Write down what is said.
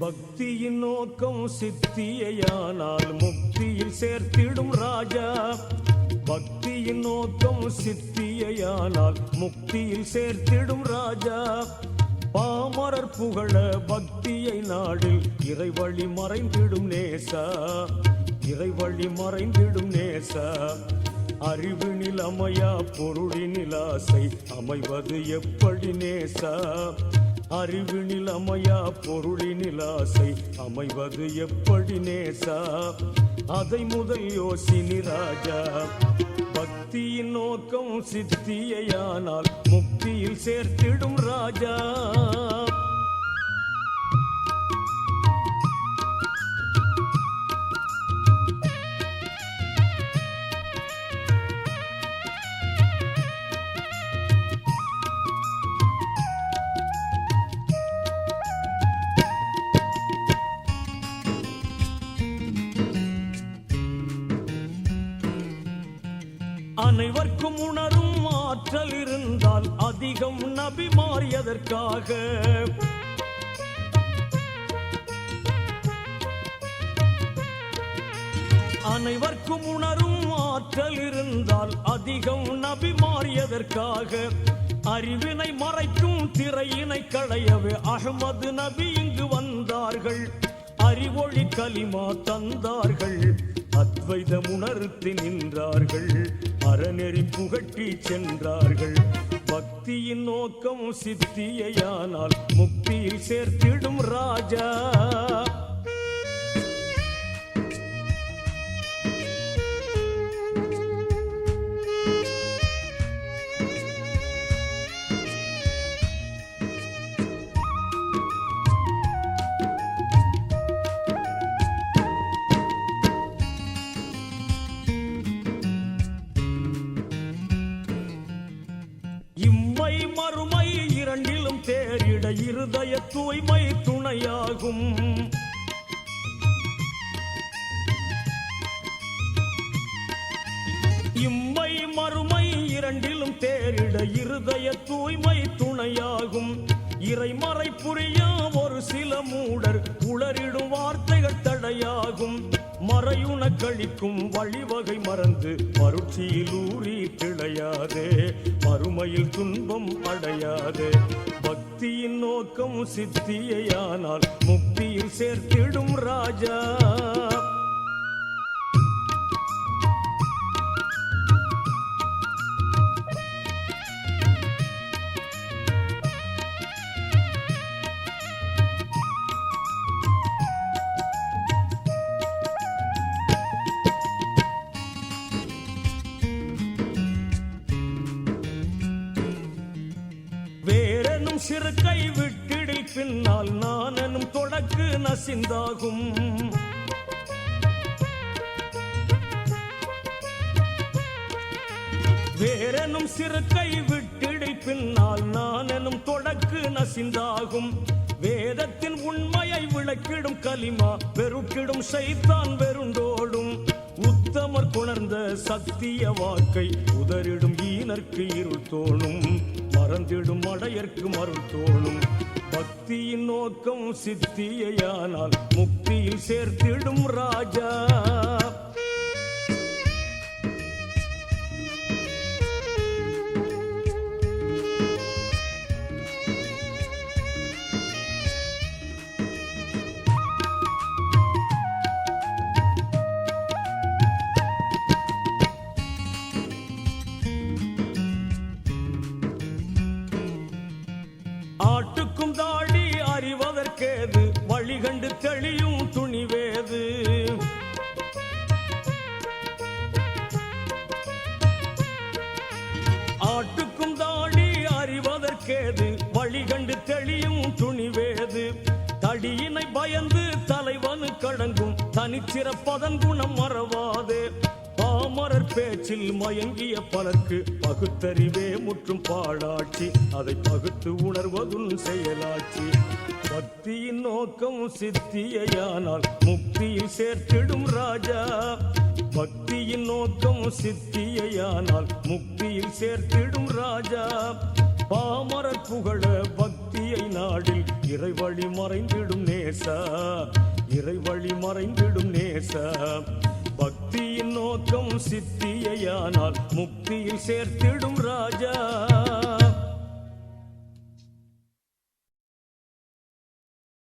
பக்தியின் நோக்கம் சித்தியையானால் முக்தியில் சேர்த்திடும் ராஜா. பக்தியின் நோக்கம் சித்தியையானால் முக்தியில் சேர்த்திடும் ராஜா. பாமரர் புகழ பக்தியை நாடில் இறைவழி மறைந்திடும் நேசா. இறைவழி மறைந்திடும் நேசா. அறிவினில் அமையா பொருளினில் ஆசை அமைவது எப்படி நேசா. அறிவினில் அமையா பொருளினில் ஆசை அமைவது எப்படி நேசா? அதை முதல் யோசினி ராஜா. பக்தியின் நோக்கம் சித்தியையானால் முக்தியில் சேர்த்திடும் ராஜா. அனைவர்க்கும் உணரும் ஆற்றல் இருந்தால் அதிகம் நபி மாறியதற்காக. அனைவர்க்கும் உணரும் ஆற்றல் இருந்தால் அதிகம் நபி மாறியதற்காக. அறிவினை மறைக்கும் திரையினை களையவே அகமது நபி இங்கு வந்தார்கள். அறிவொளி கலிமா தந்தார்கள். அத்வைதம் உணர்த்தி நின்றார்கள். அறநெறி புகட்டி சென்றார்கள். பக்தியின் நோக்கம் சித்தியையானால் முக்தியில் சேர்த்திடும் ராஜா. மறுமை இரண்டிலும் தேரிட இருதய தூய்மை துணையாகும். இம்மை மறுமை இரண்டிலும் தேரிட இருதய தூய்மை துணையாகும். இறைமறை புரியா ஒரு சில மூடர் உளறிடும் வார்த்தை மனக்கழிக்கும் கழிக்கும் வழிவகை மறந்து மருட்சியில் ஊறி திளையாதே மறுமையில் துன்பம் அடையாதே. பக்தியின் நோக்கம் சித்தியையானால் முக்தியில் சேர்த்திடும் ராஜா. சிறு கை விட்டிடில் பின்னால் நான் தொடக்கு நசிந்தாகும். வேறெனும் கை விட்டிடில் பின்னால் நான் தொடக்கு நசிந்தாகும். வேதத்தின் உண்மையை விளக்கிடும் கலிமா பெருக்கிடும் சைத்தான் வெருண்டோடும் உத்தமர் புணர்ந்த சத்திய வாக்கை உதறிடும் ஈனர்க்கு இருள் தோணும். மறந்திடும் அடையர்க்கு மருள் தோணும் பக்தியின் நோக்கம் சித்தியானால் முக்தியில் சேர்த்திடும் ராஜா. அறிவதற்கேது வழிகண்டு தெளியும் துணிவேது. தடியினை பயந்து தலைவனு கடங்கும் தனிச்சிறப்பதன் குணம் மறவாதே. பாமரர் பேச்சில் மயங்கிய பலர்க்கு பகுத்தறிவே முற்றும் பாடாட்சி அதை பகுத்து உணர்வதும் செயலாட்சி. பக்தியின் நோக்கம் சித்தியானால் முக்தியில் சேர்த்திடும் ராஜா. பக்தியின் நோக்கம் சித்தியானால் முக்தியில் சேர்த்திடும் ராஜா. பாமரர் புகழ பக்தியை நாடில் இறைவழி மறைந்திடும் நேசா. இறைவழி மறைந்திடும் நேசா. பக்தியின் நோக்கம் சித்தியையானால் முக்தியில் சேர்த்திடும் ராஜா.